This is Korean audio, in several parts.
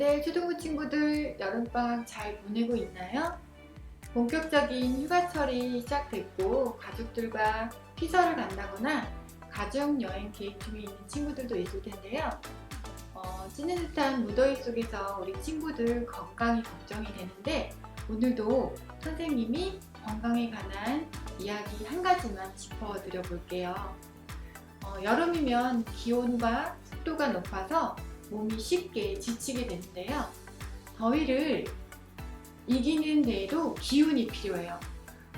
베델 초등부 친구들 여름방학 잘 보내고 있나요? 본격적인 휴가철이 시작됐고 가족들과 피서를 간다거나 가족 여행 계획 중에 있는 친구들도 있을 텐데요. 어, 찌는 듯한 무더위 속에서 우리 친구들 건강이 걱정이 되는데 오늘도 선생님이 건강에 관한 이야기 한 가지만 짚어드려 볼게요. 어, 여름이면 기온과 습도가 높아서 몸이 쉽게 지치게 되는데요. 더위를 이기는 데에도 기운이 필요해요.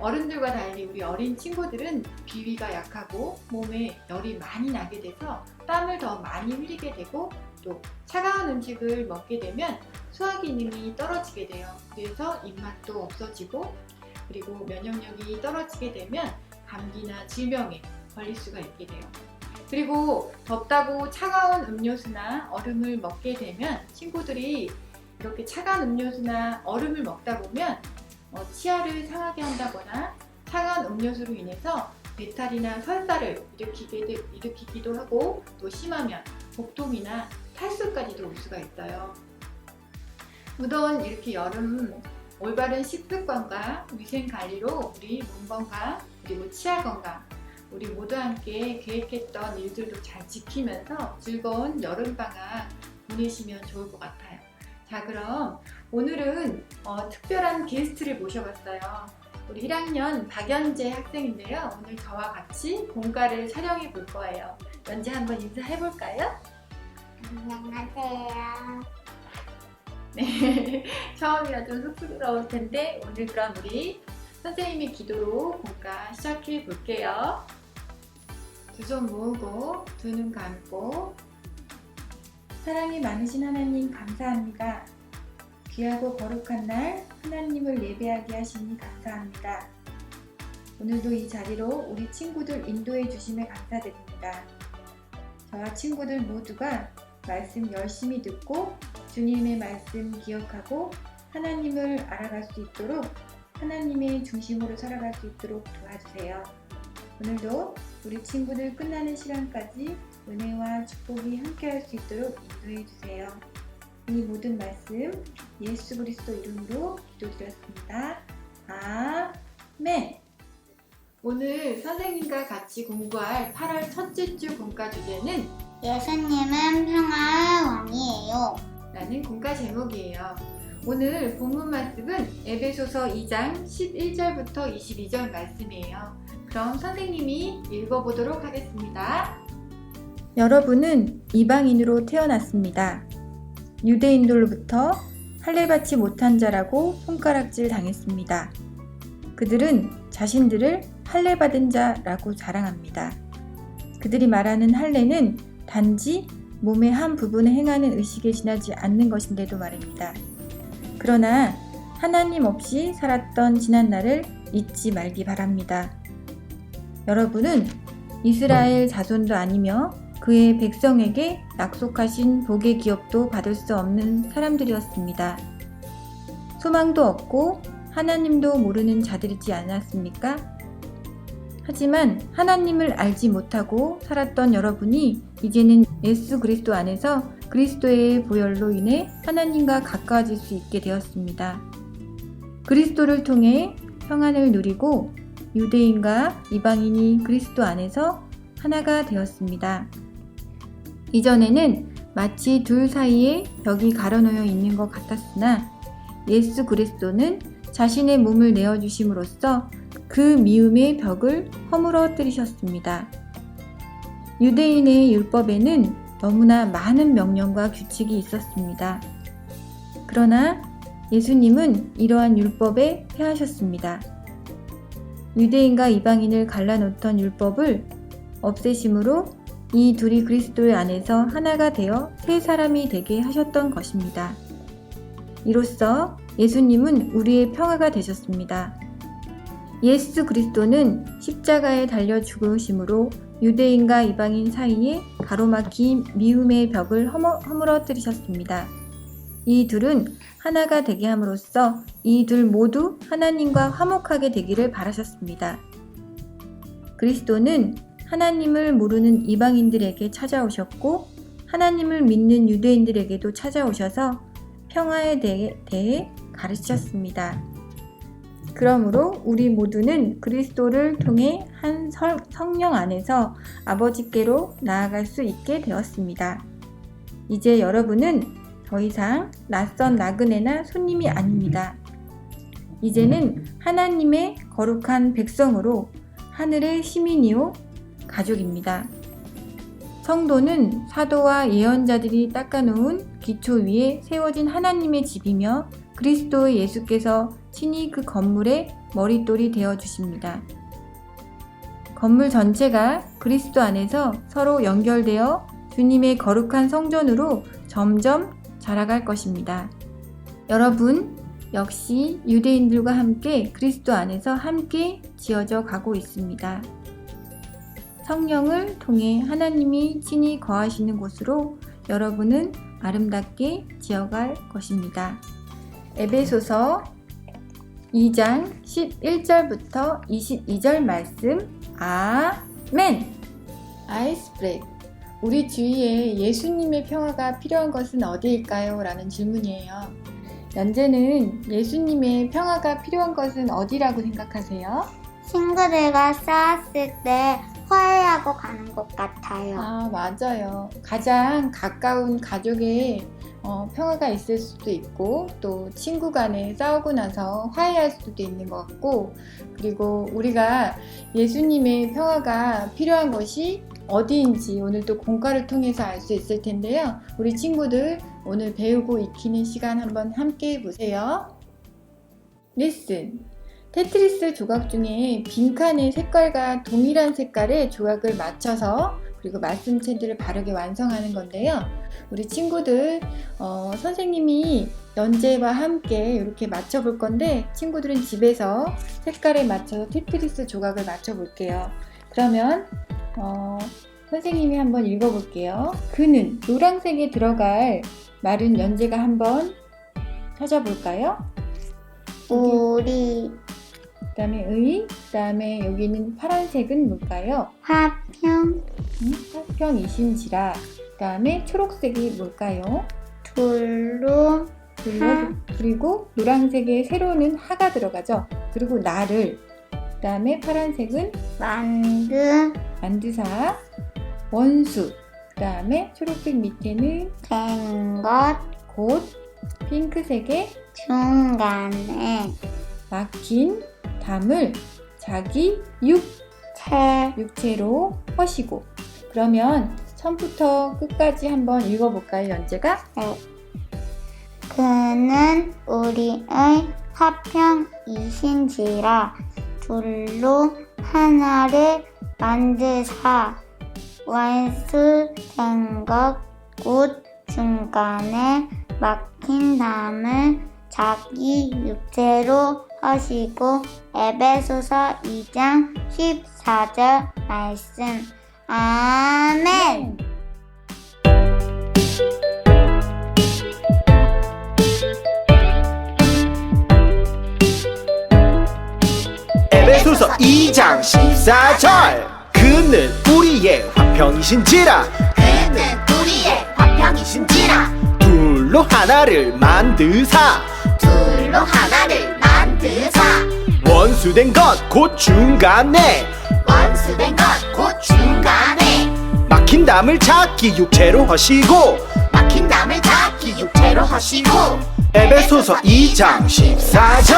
어른들과 달리 우리 어린 친구들은 비위가 약하고 몸에 열이 많이 나게 돼서 땀을 더 많이 흘리게 되고 또 차가운 음식을 먹게 되면 소화 기능이 떨어지게 돼요. 그래서 입맛도 없어지고 그리고 면역력이 떨어지게 되면 감기나 질병에 걸릴 수가 있게 돼요. 그리고 덥다고 차가운 음료수나 얼음을 먹게 되면 친구들이 이렇게 차가운 음료수나 얼음을 먹다 보면 어, 치아를 상하게 한다거나 차가운 음료수로 인해서 배탈이나 설사를 일으키게, 되- 일으키기도 하고 또 심하면 복통이나 탈수까지도 올 수가 있어요. 무더운 이렇게 여름 올바른 식습관과 위생 관리로 우리 몸 건강 그리고 치아 건강 우리 모두 함께 계획했던 일들도 잘 지키면서 즐거운 여름방학 보내시면 좋을 것 같아요. 자, 그럼 오늘은 어, 특별한 게스트를 모셔봤어요. 우리 1학년 박연재 학생인데요. 오늘 저와 같이 공과를 촬영해 볼 거예요. 연재 한번 인사해 볼까요? 안녕하세요. 네, 처음이라 좀 쑥스러울 텐데 오늘 그럼 우리 선생님의 기도로 공과 시작해 볼게요. 두 손 모으고 두 눈 감고 사랑이 많으신 하나님 감사합니다. 귀하고 거룩한 날 하나님을 예배하게 하시니 감사합니다. 오늘도 이 자리로 우리 친구들 인도해 주심에 감사드립니다. 저와 친구들 모두가 말씀 열심히 듣고 주님의 말씀 기억하고 하나님을 알아갈 수 있도록 하나님의 중심으로 살아갈 수 있도록 도와주세요. 오늘도 우리 친구들 끝나는 시간까지 은혜와 축복이 함께할 수 있도록 인도해 주세요. 이 모든 말씀 예수 그리스도 이름으로 기도드렸습니다. 아멘. 오늘 선생님과 같이 공부할 8월 첫째 주 공과 주제는 예수님은 평화의 왕이에요. 라는 공과 제목이에요. 오늘 본문 말씀은 에베소서 2장 11절부터 22절 말씀이에요. 그럼 선생님이 읽어보도록 하겠습니다. 여러분은 이방인으로 태어났습니다. 유대인들로부터 할례받지 못한 자라고 손가락질 당했습니다. 그들은 자신들을 할례받은 자라고 자랑합니다. 그들이 말하는 할례는 단지 몸의 한 부분에 행하는 의식에 지나지 않는 것인데도 말입니다. 그러나 하나님 없이 살았던 지난 날을 잊지 말기 바랍니다. 여러분은 이스라엘 자손도 아니며 그의 백성에게 약속하신 복의 기업도 받을 수 없는 사람들이었습니다. 소망도 없고 하나님도 모르는 자들이지 않았습니까? 하지만 하나님을 알지 못하고 살았던 여러분이 이제는 예수 그리스도 안에서 그리스도의 보혈로 인해 하나님과 가까워질 수 있게 되었습니다. 그리스도를 통해 평안을 누리고 유대인과 이방인이 그리스도 안에서 하나가 되었습니다. 이전에는 마치 둘 사이에 벽이 가려놓여 있는 것 같았으나 예수 그리스도는 자신의 몸을 내어주심으로써 그 미움의 벽을 허물어뜨리셨습니다. 유대인의 율법에는 너무나 많은 명령과 규칙이 있었습니다. 그러나 예수님은 이러한 율법에 패하셨습니다. 유대인과 이방인을 갈라놓던 율법을 없애심으로 이 둘이 그리스도의 안에서 하나가 되어 새 사람이 되게 하셨던 것입니다. 이로써 예수님은 우리의 평화가 되셨습니다. 예수 그리스도는 십자가에 달려 죽으심으로 유대인과 이방인 사이에 가로막힌 미움의 벽을 허물, 허물어뜨리셨습니다. 이 둘은 하나가 되게 함으로써 이 둘 모두 하나님과 화목하게 되기를 바라셨습니다. 그리스도는 하나님을 모르는 이방인들에게 찾아오셨고 하나님을 믿는 유대인들에게도 찾아오셔서 평화에 대해, 대해 가르치셨습니다. 그러므로 우리 모두는 그리스도를 통해 한 설- 성령 안에서 아버지께로 나아갈 수 있게 되었습니다. 이제 여러분은 더 이상 낯선 나그네나 손님이 아닙니다. 이제는 하나님의 거룩한 백성으로 하늘의 시민이요 가족입니다. 성도는 사도와 예언자들이 닦아놓은 기초 위에 세워진 하나님의 집이며 그리스도의 예수께서 친히 그 건물의 머릿돌이 되어 주십니다. 건물 전체가 그리스도 안에서 서로 연결되어 주님의 거룩한 성전으로 점점 자라갈 것입니다. 여러분, 역시 유대인들과 함께 그리스도 안에서 함께 지어져 가고 있습니다. 성령을 통해 하나님이 친히 거하시는 곳으로 여러분은 아름답게 지어갈 것입니다. 에베소서 2장 11절부터 22절 말씀 아멘 아이스 브레이크 우리 주위에 예수님의 평화가 필요한 것은 어디일까요? 라는 질문이에요. 연재는 예수님의 평화가 필요한 것은 어디라고 생각하세요? 친구들과 싸웠을 때 화해하고 가는 것 같아요. 아, 맞아요. 가장 가까운 가족의 어, 평화가 있을 수도 있고, 또 친구 간에 싸우고 나서 화해할 수도 있는 것 같고, 그리고 우리가 예수님의 평화가 필요한 것이 어디인지 오늘 또 공과를 통해서 알 수 있을 텐데요. 우리 친구들 오늘 배우고 익히는 시간 한번 함께 해보세요. 리슨. 테트리스 조각 중에 빈칸의 색깔과 동일한 색깔의 조각을 맞춰서 그리고 말씀체들을 바르게 완성하는 건데요. 우리 친구들 어, 선생님이 연재와 함께 이렇게 맞춰볼 건데 친구들은 집에서 색깔에 맞춰서 테트리스 조각을 맞춰볼게요. 그러면 어, 선생님이 한번 읽어볼게요. 그는 노란색에 들어갈 말은 연재가 한번 찾아볼까요? 우리 그 다음에 의, 그 다음에 여기는 파란색은 뭘까요? 화평 음, 화평이신지라. 그 다음에 초록색이 뭘까요? 둘로 그리고, 하. 그리고 노란색에 세로는 하가 들어가죠. 그리고 나를. 그 다음에 파란색은 만드 만드사, 원수. 그 다음에 초록색 밑에는 된 것 곧, 핑크색에 중간에 막힌 담을 자기 육 채 육체로 허시고 그러면 처음부터 끝까지 한번 읽어볼까요 연재가? 그는 우리의 화평이신지라 둘로 하나를 만드사. 원수된 것곧 중간에 막힌 담을 자기 육체로 하시고 에베소서 2장 14절 말씀. 아멘 에베소서 2장 14절. 그는 우리의 화평이신지라. 그는 우리의 화평이신지라. 둘로 하나를 만드사. 둘로 하나를 만드사. 원수된 것 곧 중간에. 원수된 것 곧 중간에. 막힌 담을 자기 육체로 하시고. 막힌 담을 자기 육체로 하시고 에베소서 2장 14절.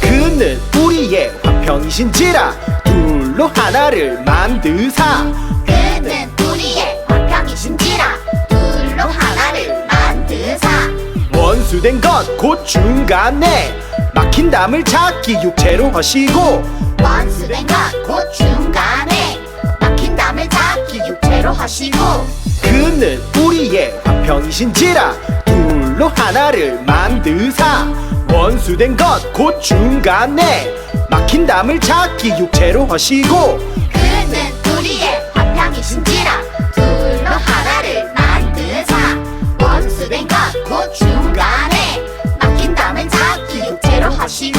그는 우리의 화평이신지라 둘로 하나를 만드사. 그는 우리의 화평이신지라 둘로 하나를 만드사. 원수된 것 곧 중간에 막힌 담을 자기 육체로 하시고 원수된 것 곧 중간에 막힌 담을 자기 육체로 하시고 그는 우리의 화평이신지라 둘로 하나를 만드사 원수된 것 곧 중간에 막힌 담을 자기 육체로 하시고 그는 우리의 화평이신지라 둘로 하나를 만드사 원수된 것 곧 중간에 막힌 담은 자기 육체로 하시고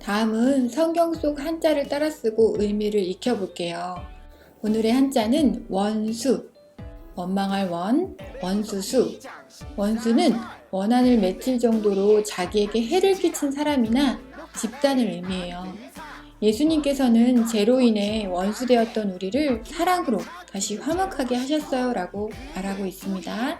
다음은 성경 속 한자를 따라 쓰고 의미를 익혀볼게요. 오늘의 한자는 원수. 원망할 원, 원수수. 원수는 원한을 맺힐 정도로 자기에게 해를 끼친 사람이나 집단을 의미해요. 예수님께서는 죄로 인해 원수되었던 우리를 사랑으로 다시 화목하게 하셨어요 라고 말하고 있습니다.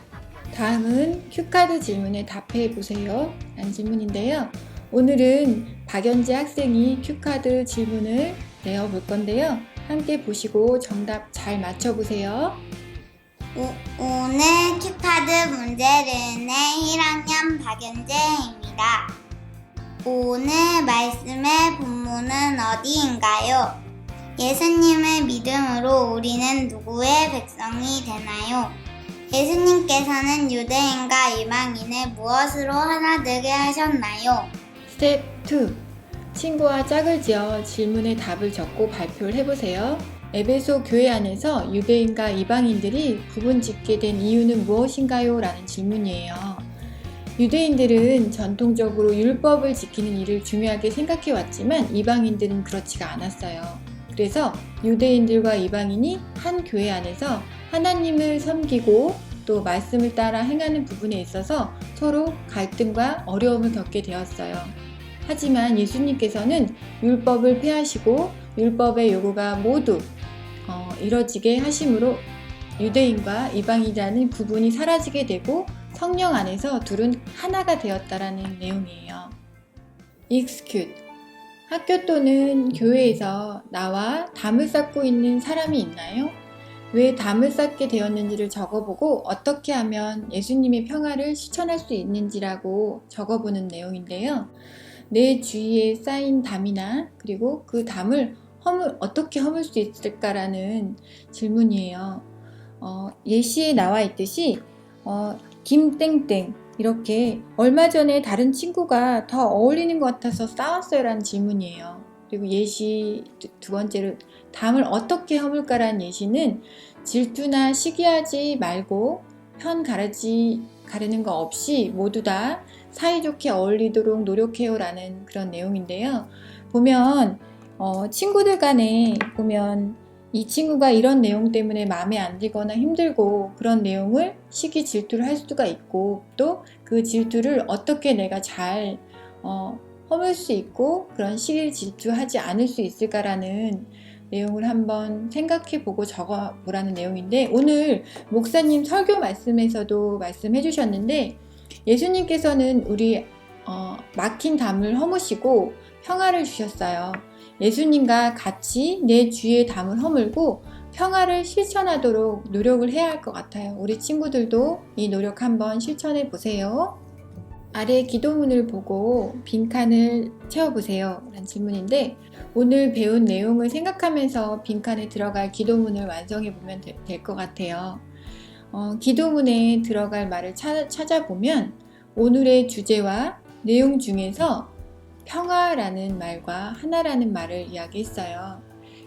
다음은 큐카드 질문에 답해 보세요. 라는 질문인데요. 오늘은 박연재 학생이 큐카드 질문을 내어 볼 건데요. 함께 보시고 정답 잘 맞춰 보세요. 오, 오늘 큐카드 문제를 낸 1학년 박연재입니다. 오늘 말씀의 본문은 어디인가요? 예수님을 믿음으로 우리는 누구의 백성이 되나요? 예수님께서는 유대인과 이방인을 무엇으로 하나 되게 하셨나요? 스텝 2. 친구와 짝을 지어 질문의 답을 적고 발표를 해보세요. 에베소 교회 안에서 유대인과 이방인들이 구분 짓게 된 이유는 무엇인가요? 라는 질문이에요. 유대인들은 전통적으로 율법을 지키는 일을 중요하게 생각해 왔지만 이방인들은 그렇지가 않았어요. 그래서 유대인들과 이방인이 한 교회 안에서 하나님을 섬기고 또 말씀을 따라 행하는 부분에 있어서 서로 갈등과 어려움을 겪게 되었어요. 하지만 예수님께서는 율법을 폐하시고 율법의 요구가 모두 어, 이뤄지게 하심으로 유대인과 이방인이라는 구분이 사라지게 되고 성령 안에서 둘은 하나가 되었다라는 내용이에요. execute 학교 또는 교회에서 나와 담을 쌓고 있는 사람이 있나요? 왜 담을 쌓게 되었는지를 적어보고 어떻게 하면 예수님의 평화를 실천할 수 있는지라고 적어보는 내용인데요. 내 주위에 쌓인 담이나 그리고 그 담을 허물, 어떻게 허물 수 있을까라는 질문이에요. 어, 예시에 나와 있듯이 어, 김땡땡 이렇게 얼마 전에 다른 친구가 더 어울리는 것 같아서 싸웠어요 라는 질문이에요. 그리고 예시 두, 두 번째로 담을 어떻게 허물까라는 예시는 질투나 시기하지 말고 편 가르지 가르는 거 없이 모두 다 사이좋게 어울리도록 노력해요라는 그런 내용인데요. 보면 어, 친구들 간에 보면 이 친구가 이런 내용 때문에 마음에 안 들거나 힘들고 그런 내용을 시기 질투를 할 수가 있고 또 그 질투를 어떻게 내가 잘 어, 허물 수 있고 그런 시기 질투하지 않을 수 있을까라는 내용을 한번 생각해 보고 적어 보라는 내용인데 오늘 목사님 설교 말씀에서도 말씀해 주셨는데 예수님께서는 우리 어, 막힌 담을 허무시고 평화를 주셨어요. 예수님과 같이 내 주위의 담을 허물고 평화를 실천하도록 노력을 해야 할 것 같아요. 우리 친구들도 이 노력 한번 실천해 보세요. 아래 기도문을 보고 빈칸을 채워보세요. 라는 질문인데 오늘 배운 내용을 생각하면서 빈칸에 들어갈 기도문을 완성해 보면 될 것 같아요. 어, 기도문에 들어갈 말을 찾, 찾아보면 오늘의 주제와 내용 중에서 평화라는 말과 하나라는 말을 이야기했어요.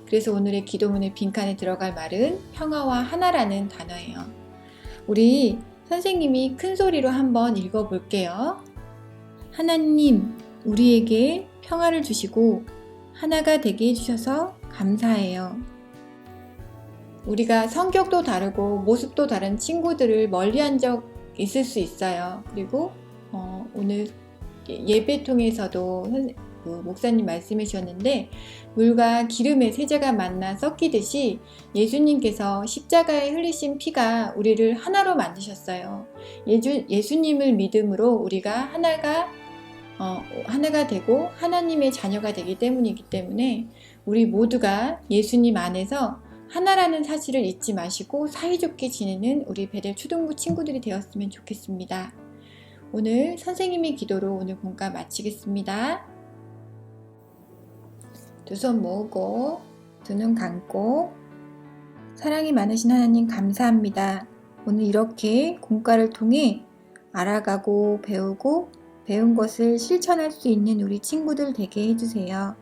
그래서 오늘의 기도문의 빈칸에 들어갈 말은 평화와 하나라는 단어예요. 우리 선생님이 큰 소리로 한번 읽어 볼게요. 하나님, 우리에게 평화를 주시고 하나가 되게 해주셔서 감사해요. 우리가 성격도 다르고 모습도 다른 친구들을 멀리 한 적 있을 수 있어요. 그리고 어, 오늘 예배 통해서도 선- 그 목사님 말씀해 주셨는데 물과 기름의 세제가 만나 섞이듯이 예수님께서 십자가에 흘리신 피가 우리를 하나로 만드셨어요. 예주, 예수님을 믿음으로 우리가 하나가 어, 하나가 되고 하나님의 자녀가 되기 때문이기 때문에 우리 모두가 예수님 안에서 하나라는 사실을 잊지 마시고 사이좋게 지내는 우리 베델 초등부 친구들이 되었으면 좋겠습니다. 오늘 선생님의 기도로 오늘 공과 마치겠습니다. 두 손 모으고 두 눈 감고 사랑이 많으신 하나님 감사합니다. 오늘 이렇게 공과를 통해 알아가고 배우고 배운 것을 실천할 수 있는 우리 친구들 되게 해주세요.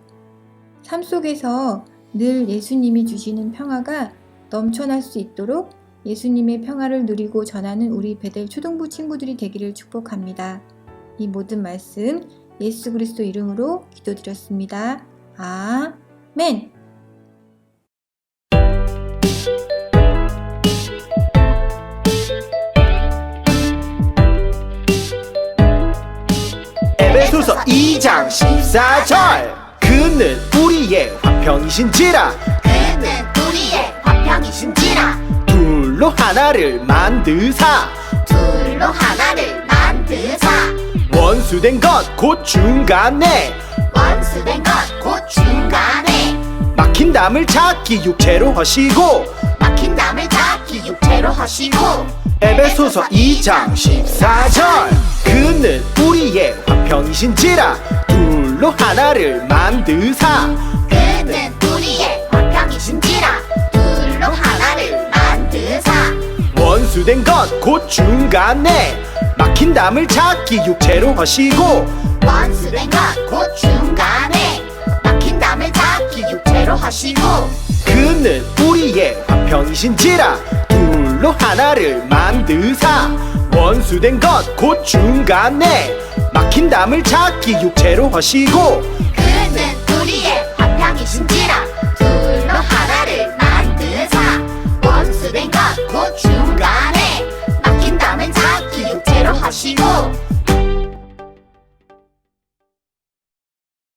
삶 속에서 늘 예수님이 주시는 평화가 넘쳐날 수 있도록 예수님의 평화를 누리고 전하는 우리 베델 초등부 친구들이 되기를 축복합니다. 이 모든 말씀 예수 그리스도 이름으로 기도드렸습니다. 아멘. 에베소서 2장 14절 그는 우리의 화평이신지라 둘로 하나를 만드사. 둘로 하나를 만드사. 원수된 것 곧 중간에. 원수된 것 곧 중간에. 막힌 담을 찾기 육체로 하시고. 막힌 담을 잡기 육체로 하시고. 에베소서 2장 14절. 그는 우리의 화평이신지라 둘로 하나를 만드사 원수된 것곧 중간에 막힌 담을 찾기 육체로 하시고 원수된 것곧 중간에 막힌 담을 잡기 육체로 하시고 그는 우리의 화평이신지라 둘로 하나를 만드사 원수된 것곧 중간에 막힌 담을 찾기 육체로 하시고 그는 우리의